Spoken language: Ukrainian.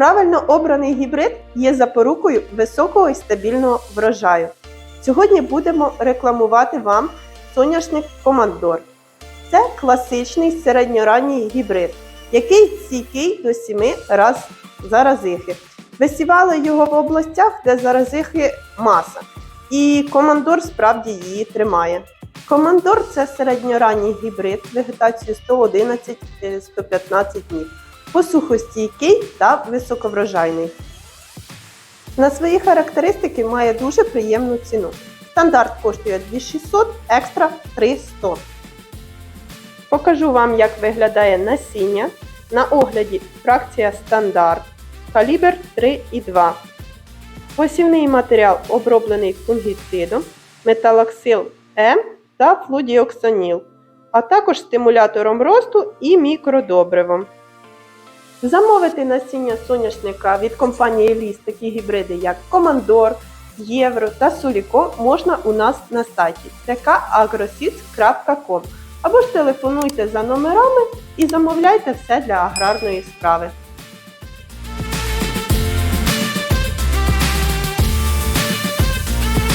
Правильно обраний гібрид є запорукою високого і стабільного врожаю. Сьогодні будемо рекламувати вам соняшник Командор. Це класичний середньоранній гібрид, який стійкий до 7 раз заразихи. Висівали його в областях, де заразихи маса. І командор справді її тримає. Командор це середньоранній гібрид вегетацією 111-115 днів, посухостійкий та високоврожайний. На свої характеристики має дуже приємну ціну. Стандарт коштує 2600, екстра 300. Покажу вам, як виглядає насіння. На огляді фракція стандарт, калібр 3,2. Посівний матеріал оброблений фунгіцидом, металоксил М та флудіоксаніл, а також стимулятором росту і мікродобривом. Замовити насіння соняшника від компанії Ліс такі гібриди, як Командор, Євро та Суліко можна у нас на сайті tkagrosits.com або ж телефонуйте за номерами і замовляйте все для аграрної справи.